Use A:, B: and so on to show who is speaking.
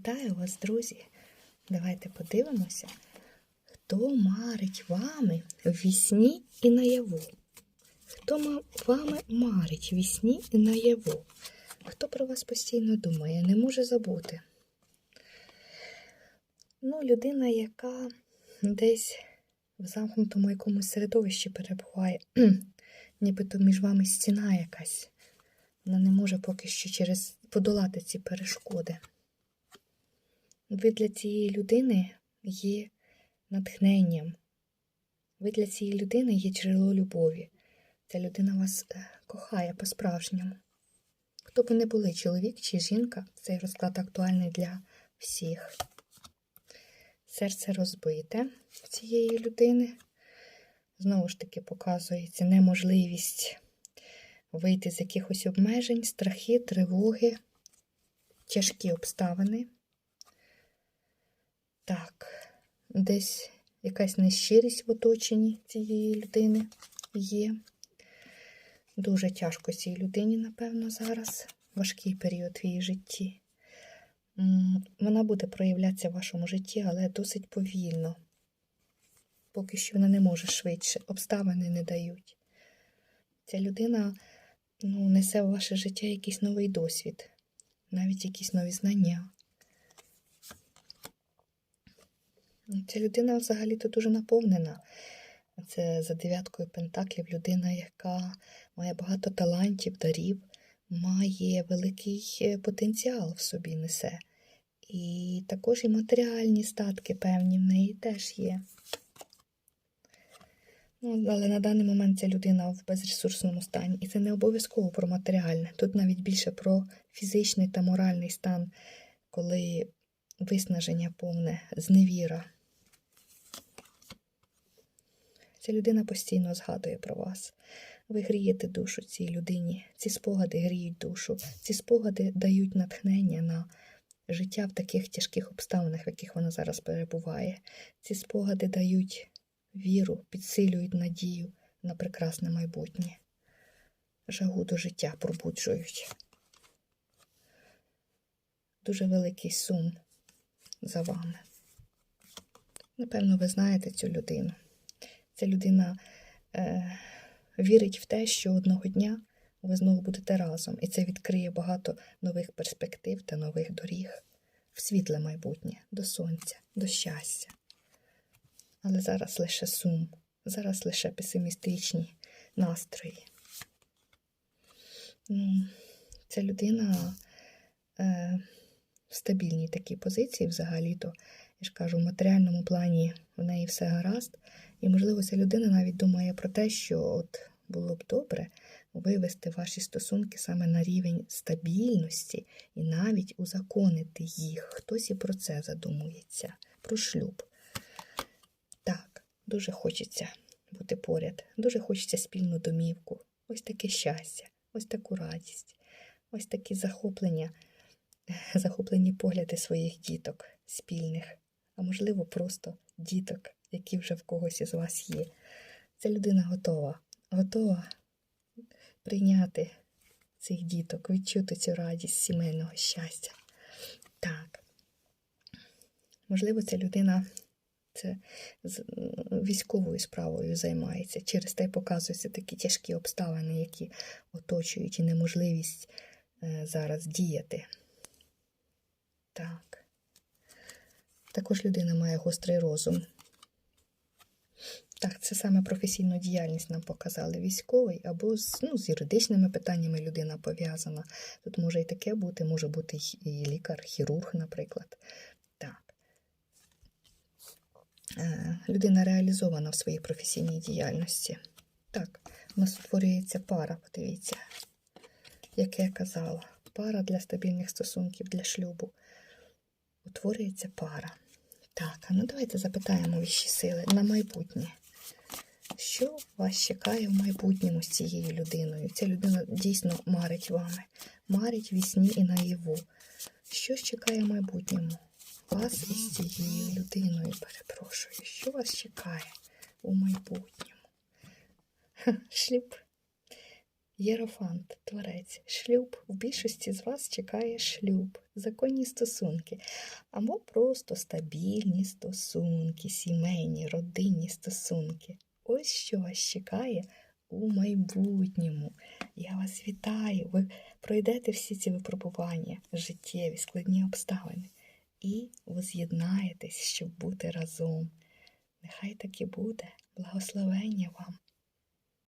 A: Вітаю вас, друзі! Давайте подивимося, хто марить вами вісні і наяву. Хто вами марить вісні і наяву? Хто про вас постійно думає, не може забути? Ну, людина, яка десь в замкнутому якомусь середовищі перебуває, нібито між вами стіна якась. Вона не може поки що через подолати ці перешкоди. Ви для цієї людини є натхненням. Ви для цієї людини є джерело любові. Ця людина вас е, кохає по-справжньому. Хто б ви не були, чоловік чи жінка, цей розклад актуальний для всіх. Серце розбите цієї людини. Знову ж таки, показується неможливість вийти з якихось обмежень, страхи, тривоги, тяжкі обставини. Так, десь якась нещирість в оточенні цієї людини є. Дуже тяжко цій людині, напевно, зараз. Важкий період в її житті. Вона буде проявлятися в вашому житті, але досить повільно. Поки що вона не може швидше, обставини не дають. Ця людина ну, несе в ваше життя якийсь новий досвід, навіть якісь нові знання. Ця людина взагалі-то дуже наповнена. Це за дев'яткою пентаклів людина, яка має багато талантів, дарів, має великий е, потенціал в собі несе. І також і матеріальні статки певні в неї теж є. Ну, але на даний момент ця людина в безресурсному стані. І це не обов'язково про матеріальне. Тут навіть більше про фізичний та моральний стан, коли виснаження повне, зневіра. Ця людина постійно згадує про вас. Ви грієте душу цій людині. Ці спогади гріють душу. Ці спогади дають натхнення на життя в таких тяжких обставинах, в яких вона зараз перебуває. Ці спогади дають віру, підсилюють надію на прекрасне майбутнє. Жагу до життя пробуджують. Дуже великий сум за вами. Напевно, ви знаєте цю людину. Ця людина е, вірить в те, що одного дня ви знову будете разом, і це відкриє багато нових перспектив та нових доріг в світле майбутнє, до сонця, до щастя. Але зараз лише сум, зараз лише песимістичні настрої. Ну, ця людина е, в стабільній такій позиції взагалі-то, я ж кажу, в матеріальному плані в неї все гаразд. І, можливо, ця людина навіть думає про те, що от було б добре вивести ваші стосунки саме на рівень стабільності і навіть узаконити їх. Хтось і про це задумується, про шлюб. Так, дуже хочеться бути поряд, дуже хочеться спільну домівку, ось таке щастя, ось таку радість, ось такі захоплення, захоплені погляди своїх діток спільних, а можливо, просто діток, які вже в когось із вас є. Ця людина готова, готова прийняти цих діток, відчути цю радість сімейного щастя. Так. Можливо, ця людина це військовою справою займається. Через те показуються такі тяжкі обставини, які оточують і неможливість е, зараз діяти. Так. Також людина має гострий розум. Так, це саме професійну діяльність нам показали. Військовий або з, ну, з юридичними питаннями людина пов'язана. Тут може і таке бути, може бути і лікар, хірург, наприклад. Так. Е, Людина реалізована в своїй професійній діяльності. Так, у нас утворюється пара, подивіться, як я казала, пара для стабільних стосунків, для шлюбу. Утворюється пара. Так, ну давайте запитаємо вищі сили на майбутнє. Що вас чекає в майбутньому з цією людиною? Ця людина дійсно марить вами, марить в сні і наяву. Що чекає в майбутньому? Вас із цією людиною, перепрошую. Що вас чекає у майбутньому? Шлюб. Єрофант, творець, шлюб. В більшості з вас чекає шлюб, законні стосунки, або просто стабільні стосунки, сімейні, родинні стосунки. Ось що вас чекає у майбутньому. Я вас вітаю. Ви пройдете всі ці випробування, життєві, складні обставини, і воз'єднаєтесь, щоб бути разом. Нехай так і буде. Благословення вам.